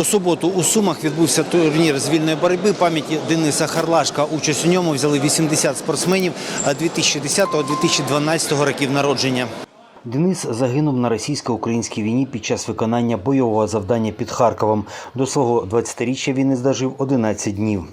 У суботу у Сумах відбувся турнір з вільної боротьби пам'яті Дениса Харлашка. Участь у ньому взяли 80 спортсменів 2010-2012 років народження. Денис загинув на російсько-українській війні під час виконання бойового завдання під Харковом. До свого 20-річчя він не здожив 11 днів.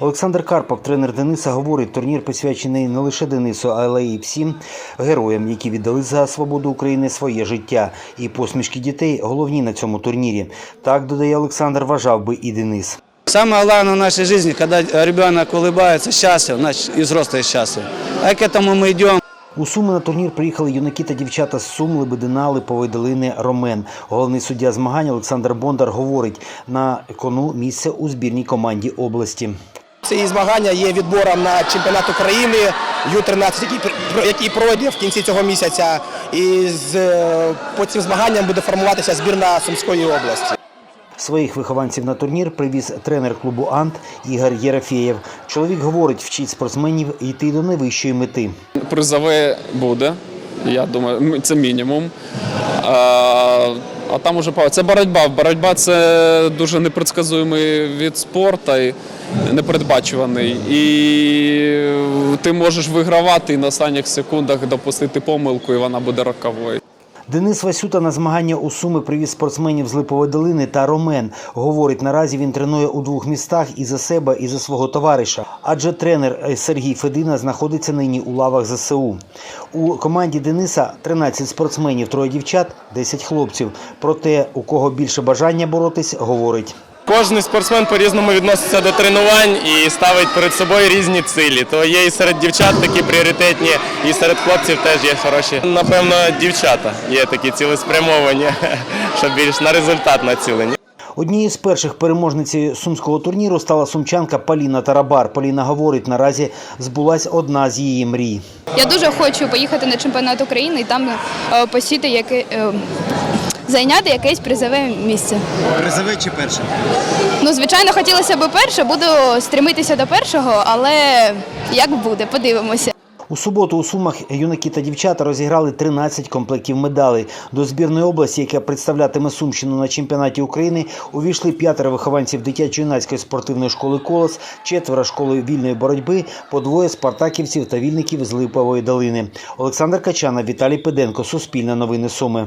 Олександр Карпов, тренер Дениса, говорить, турнір присвячений не лише Денису, але й всім героям, які віддали за свободу України своє життя. І посмішки дітей головні на цьому турнірі. Так додає Олександр, вважав би і Денис. Самое главное в нашей жизни, когда ребенок улыбается, счастлив, значит и взрослый счастлив. А к этому мы идем. У Суми на турнір приїхали юнаки та дівчата з Сум, Лебедина, Липової долини, Ромен. Головний суддя змагань Олександр Бондар говорить, на кону місце у збірній команді області. Ці змагання є відбором на чемпіонат України Ю-13, який, пр- який пройде в кінці цього місяця. І з, е, по цим змаганням буде формуватися збірна Сумської області. Своїх вихованців на турнір привіз тренер клубу Ант Ігор Єрофєєв. Чоловік говорить, вчить спортсменів йти до найвищої мети. Призове буде. Я думаю, це мінімум. А, а там уже це боротьба. Боротьба це дуже непредсказуємий від спорту, непередбачуваний. І ти можеш вигравати і на останніх секундах допустити помилку, і вона буде роковою. Денис Васюта на змагання у Суми привіз спортсменів з Липової долини та Ромен. Говорить, наразі він тренує у двох містах і за себе, і за свого товариша. Адже тренер е, Сергій Федина знаходиться нині у лавах ЗСУ. У команді Дениса 13 спортсменів, троє дівчат, 10 хлопців. Проте, у кого більше бажання боротись, говорить. Кожен спортсмен по-різному відноситься до тренувань і ставить перед собою різні цілі. То є і серед дівчат такі пріоритетні, і серед хлопців теж є хороші. Напевно, дівчата є такі цілеспрямовані, що більш на результат націлені. Однією з перших переможниці сумського турніру стала сумчанка Поліна Тарабар. Поліна говорить, наразі збулась одна з її мрій. Я дуже хочу поїхати на чемпіонат України і там е, посіти яке, е, зайняти якесь призове місце. Призове чи перше? Ну, звичайно, хотілося б перше, буду стремитися до першого, але як буде, подивимося. У суботу у Сумах юнаки та дівчата розіграли 13 комплектів медалей. До збірної області, яка представлятиме Сумщину на чемпіонаті України, увійшли п'ятеро вихованців дитячо-юнацької спортивної школи Колос, четверо школи вільної боротьби, по двоє спартаківців та вільників з Липової долини. Олександр Качана, Віталій Педенко, Суспільне новини Суми.